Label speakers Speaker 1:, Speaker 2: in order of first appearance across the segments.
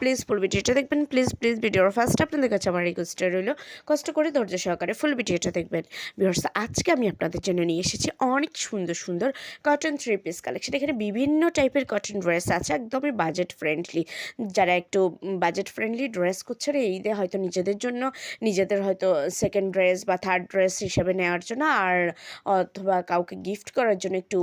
Speaker 1: please full ভিডিওটা দেখবেন please please ভিডিওর ফার্স্ট আপনাদের কাছে আমার রিকোয়েস্টটা রইল, কষ্ট করে ধৈর্য সহকারে ফুল ভিডিওটা দেখবেন। ভিউয়ার্স আজকে আমি আপনাদের জন্য নিয়ে এসেছি অনেক সুন্দর সুন্দর কটন থ্রি পিস কালেকশন এখানে বিভিন্ন টাইপের কটন ড্রেস আছে, একদমই বাজেট ফ্রেন্ডলি যারা একটু বাজেট ফ্রেন্ডলি ড্রেস করছে এই ঈদে হয়তো নিজেদের জন্য, নিজেদের হয়তো সেকেন্ড ড্রেস বা থার্ড ড্রেস হিসেবে নেওয়ার জন্য, আর অথবা কাউকে গিফট করার জন্য একটু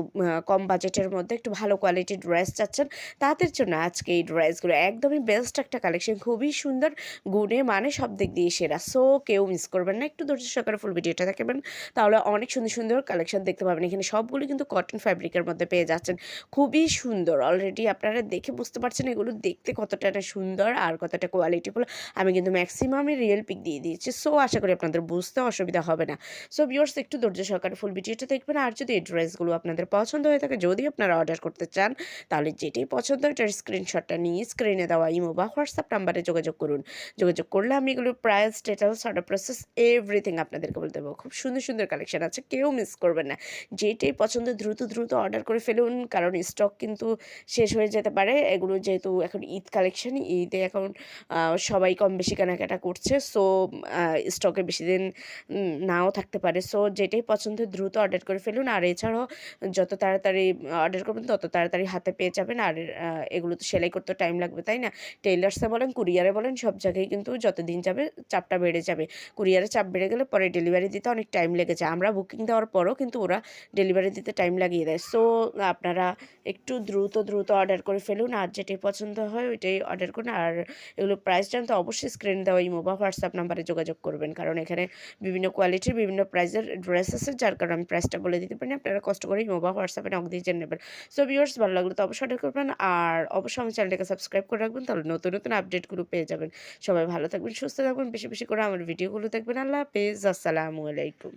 Speaker 1: কম বাজেটের মধ্যে একটু ভালো কোয়ালিটির ড্রেস চাচ্ছেন, তাদের জন্য আজকে এই ড্রেসগুলো একদমই বেস্ট একটা কালেকশন। খুবই সুন্দর, গুণে মানে সব দিক দিয়ে সেরা। সো কেউ মিস করবেন না। একটু ধৈর্য সহকারে ফুল ভিডিওটা দেখবেন তাহলে অনেক সুন্দর সুন্দর কালেকশন দেখতে পাবেন। এখানে সবগুলো কিন্তু কটন ফ্যাব্রিকের মধ্যে পেয়ে যাচ্ছেন। খুবই সুন্দর। অলরেডি আপনারা দেখে বুঝতে পারছেন এগুলো দেখতে কতটা সুন্দর আর কতটা কোয়ালিটিফুল আমি কিন্তু ম্যাক্সিমামই রিয়েল পিক দিয়ে দিয়েছি। সো আশা করি আপনাদের বুঝতে অসুবিধা হবে না। সো ভিউয়ার্স একটু ধৈর্য সহকারে ফুল ভিডিওটা দেখবেন। আর যদি এই ড্রেসগুলো আপনাদের পছন্দ হয়ে থাকে, যদি আপনারা অর্ডার করতে চান, তাহলে যেটাই পছন্দ এটার স্ক্রিনশটটা নিয়ে স্ক্রিনে দেওয়া ইমো বা হোয়াটসঅ্যাপ নাম্বারে যোগাযোগ করুন। যোগাযোগ করলে আমি এগুলো price details order process everything আপনাদেরকে বলে দেবো। খুব সুন্দর সুন্দর কালেকশন আছে, কেউ মিস করবেন না। যেটাই পছন্দ দ্রুত দ্রুত অর্ডার করে ফেলুন, কারণ স্টক কিন্তু শেষ হয়ে যেতে পারে। এগুলো যেহেতু এখন ঈদ কালেকশন ঈদে এখন সবাই কম বেশি কেনাকাটা করছে সো স্টকে বেশি দিন নাও থাকতে পারে। সো যেটাই পছন্দ দ্রুত অর্ডার করে ফেলুন। আর এছাড়াও যত তাড়াতাড়ি অর্ডার করবেন, তত তাড়াতাড়ি হাতে পেয়ে যাবেন। আর এগুলো তো সেলাই করতে টাইম লাগবে, তাই না? টেইলার্সে বলেন, কুরিয়ারে বলেন, সব জায়গায় কিন্তু যত দিন যাবে চাপটা বেড়ে যাবে। কুরিয়ারে চাপ বেড়ে গেলে পরে ডেলিভারি দিতে অনেক টাইম লেগে যায়। আমরা বুকিং দেওয়ার পরও কিন্তু ওরা ডেলিভারি দিতে টাইম লাগিয়ে দেয়। সো, আপনারা একটু দ্রুত দ্রুত অর্ডার করে ফেলুন। আর যেটাই পছন্দ হয় ওইটাই অর্ডার করুন। আর এগুলো প্রাইস জানতে অবশ্যই স্ক্রিন দেওয়া ইমো বা হোয়াটসঅ্যাপ নাম্বারে যোগাযোগ করবেন। কারণ এখানে বিভিন্ন কোয়ালিটির বিভিন্ন প্রাইসের ড্রেস আছে, যার কারণে আমি প্রাইসটা বলে দিতে পারি আপনারা কষ্ট করে ইমো বা হোয়াটসঅ্যাপে নক দিয়ে জেনে নেবেন। সো, ভিউয়ার্স, ভালো লাগল তো অবশ্যই অর্ডার করবেন। আর অবশ্যই আমার চ্যানেলটাকে সাবস্ক্রাইব করে রাখবেন। তাহলে নতুন নতুন আপডেটগুলো পেয়ে যাবেন। সবাই ভালো থাকবেন, সুস্থ থাকবেন, বেশি বেশি করে আমার ভিডিওগুলো দেখবেন। আল্লাহ হাফেজ, আসসালামু আলাইকুম।